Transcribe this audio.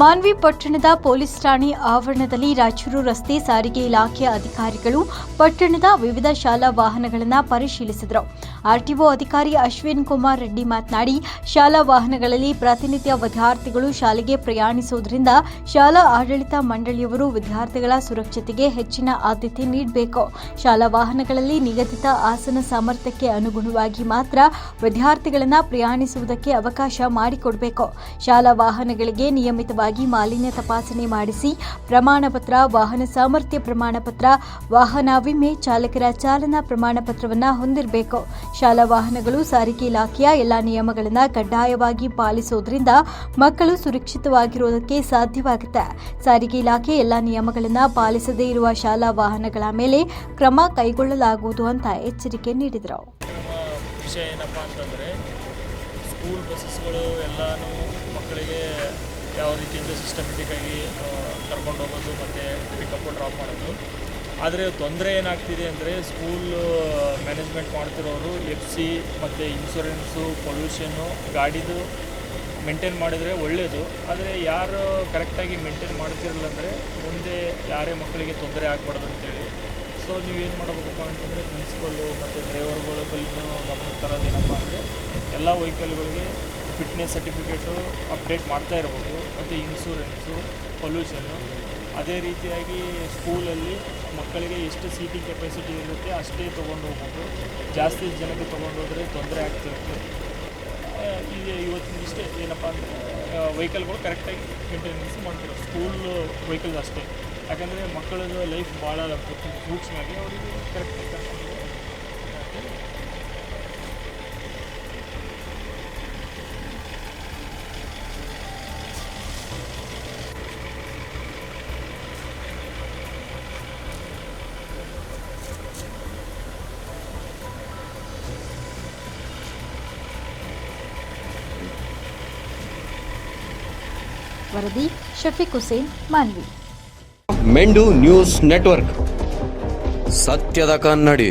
ಮಾನ್ವಿ ಪಟ್ಟಣದ ಪೊಲೀಸ್ ಠಾಣೆ ಆವರಣದಲ್ಲಿ ರಾಯಚೂರು ರಸ್ತೆ ಸಾರಿಗೆ ಇಲಾಖೆಯ ಅಧಿಕಾರಿಗಳು ಪಟ್ಟಣದ ವಿವಿಧ ಶಾಲಾ ವಾಹನಗಳನ್ನು ಪರಿಶೀಲಿಸಿದರು. ಆರ್ಟಿಒ ಅಧಿಕಾರಿ ಅಶ್ವಿನ್ ಕುಮಾರ್ ರೆಡ್ಡಿ ಮಾತನಾಡಿ, ಶಾಲಾ ವಾಹನಗಳಲ್ಲಿ ಪ್ರತಿನಿತ್ಯ ವಿದ್ಯಾರ್ಥಿಗಳು ಶಾಲೆಗೆ ಪ್ರಯಾಣಿಸುವುದರಿಂದ ಶಾಲಾ ಆಡಳಿತ ಮಂಡಳಿಯವರು ವಿದ್ಯಾರ್ಥಿಗಳ ಸುರಕ್ಷತೆಗೆ ಹೆಚ್ಚಿನ ಆದ್ಯತೆ ನೀಡಬೇಕು. ಶಾಲಾ ವಾಹನಗಳಲ್ಲಿ ನಿಗದಿತ ಆಸನ ಸಾಮರ್ಥ್ಯಕ್ಕೆ ಅನುಗುಣವಾಗಿ ಮಾತ್ರ ವಿದ್ಯಾರ್ಥಿಗಳನ್ನು ಪ್ರಯಾಣಿಸುವುದಕ್ಕೆ ಅವಕಾಶ ಮಾಡಿಕೊಡಬೇಕು. ಶಾಲಾ ವಾಹನಗಳಿಗೆ ನಿಯಮಿತವಾಗಿ ಮಾಲಿನ್ಯ ತಪಾಸಣೆ ಮಾಡಿಸಿ ಪ್ರಮಾಣ ಪತ್ರ, ವಾಹನ ಸಾಮರ್ಥ್ಯ ಪ್ರಮಾಣ ಪತ್ರ, ವಾಹನ ವಿಮೆ ಚಾಲಕರ ಚಾಲನಾ ಪ್ರಮಾಣ ಪತ್ರವನ್ನು ಹೊಂದಿರಬೇಕು. ಶಾಲಾ ವಾಹನಗಳು, ಸಾರಿಗೆ ಇಲಾಖೆಯ ಎಲ್ಲ ನಿಯಮಗಳನ್ನು ಕಡ್ಡಾಯವಾಗಿ ಪಾಲಿಸುವುದರಿಂದ ಮಕ್ಕಳು ಸುರಕ್ಷಿತವಾಗಿರುವುದಕ್ಕೆ ಸಾಧ್ಯವಾಗುತ್ತೆ. ಸಾರಿಗೆ ಇಲಾಖೆ ಎಲ್ಲ ನಿಯಮಗಳನ್ನು ಪಾಲಿಸದೇ ಇರುವ ಶಾಲಾ ವಾಹನಗಳ ಮೇಲೆ ಕ್ರಮ ಕೈಗೊಳ್ಳಲಾಗುವುದು ಅಂತ ಎಚ್ಚರಿಕೆ ನೀಡಿದರು. ವಿಷಯ ಏನಪ್ಪ ಸ್ಕೂಲ್ ಬಸ್ಸಸ್ಗಳು ಎಲ್ಲನೂ ಮಕ್ಕಳಿಗೆ ಯಾವ ರೀತಿಯಿಂದ ಸಿಸ್ಟಮೆಟಿಕ್ಕಾಗಿ ಕರ್ಕೊಂಡು ಹೋಗೋದು ಮತ್ತು ಪಿಕಪ್ ಡ್ರಾಪ್ ಮಾಡೋದು. ಆದರೆ ತೊಂದರೆ ಏನಾಗ್ತಿದೆ ಅಂದರೆ ಸ್ಕೂಲ್ ಮ್ಯಾನೇಜ್ಮೆಂಟ್ ಮಾಡ್ತಿರೋರು ಎಫ್ ಸಿ ಮತ್ತು ಇನ್ಶೂರೆನ್ಸು ಪೊಲ್ಯೂಷನ್ನು ಗಾಡಿದು ಮೇಂಟೈನ್ ಮಾಡಿದರೆ ಒಳ್ಳೆಯದು ಆದರೆ ಯಾರು ಕರೆಕ್ಟಾಗಿ ಮೇಂಟೈನ್ ಮಾಡ್ತಿರಲ್ಲ ಅಂದರೆ ಮುಂದೆ ಯಾರೇ ಮಕ್ಕಳಿಗೆ ತೊಂದರೆ ಆಗಬಾರ್ದು ಅಂತೇಳಿ. ಸೊ ನೀವೇನು ಮಾಡಬೇಕಪ್ಪ ಅಂತಂದರೆ ಪ್ರಿನ್ಸಿಪಲ್ಲು ಮತ್ತು ಡ್ರೈವರ್ಗಳು ಬಲ್ಲಿನೂ ಗಮನ ತರೋದೇನಪ್ಪ ಅಂದರೆ ಎಲ್ಲ ವೆಹಿಕಲ್ಗಳಿಗೆ ಫಿಟ್ನೆಸ್ ಸರ್ಟಿಫಿಕೇಟು ಅಪ್ಡೇಟ್ ಮಾಡ್ತಾ ಇರ್ಬೋದು. ಮತ್ತು ಇನ್ಸೂರೆನ್ಸು ಪೊಲ್ಯೂಷನ್ನು ಅದೇ ರೀತಿಯಾಗಿ ಸ್ಕೂಲಲ್ಲಿ ಮಕ್ಕಳಿಗೆ ಎಷ್ಟು ಸೀಟಿಂಗ್ ಕೆಪಾಸಿಟಿ ಇರುತ್ತೆ ಅಷ್ಟೇ ತೊಗೊಂಡು ಹೋಗ್ಬೋದು. ಜಾಸ್ತಿ ಜನಕ್ಕೆ ತೊಗೊಂಡು ಹೋದರೆ ತೊಂದರೆ ಆಗ್ತಿರುತ್ತೆ ಈಗ ಇವತ್ತಿನ ಇಷ್ಟೇ ಏನಪ್ಪ ಅಂದರೆ ವೆಹಿಕಲ್ಗಳು ಕರೆಕ್ಟಾಗಿ ಮೇಂಟೆನೆನ್ಸ್ ಮಾಡ್ತಾರೆ ಸ್ಕೂಲ್ ವೆಹಿಕಲ್ಸ್ ಅಷ್ಟೇ. ಯಾಕಂದರೆ ಮಕ್ಕಳದ್ದು ಲೈಫ್ ಭಾಳ ಸೂಕ್ಷ್ಮವಾಗಿ ಅವರಿಗೆ ಕರೆಕ್ಟಾಗಿ ಕರ್ಕೊಂಡು ವರದಿ ಶಫೀಕ್ ಹುಸೇನ್ ಮಾನ್ವಿ. ಮೆಂಡು ನ್ಯೂಸ್ ನೆಟ್ವರ್ಕ್. ಸತ್ಯದ ಕನ್ನಡಿ.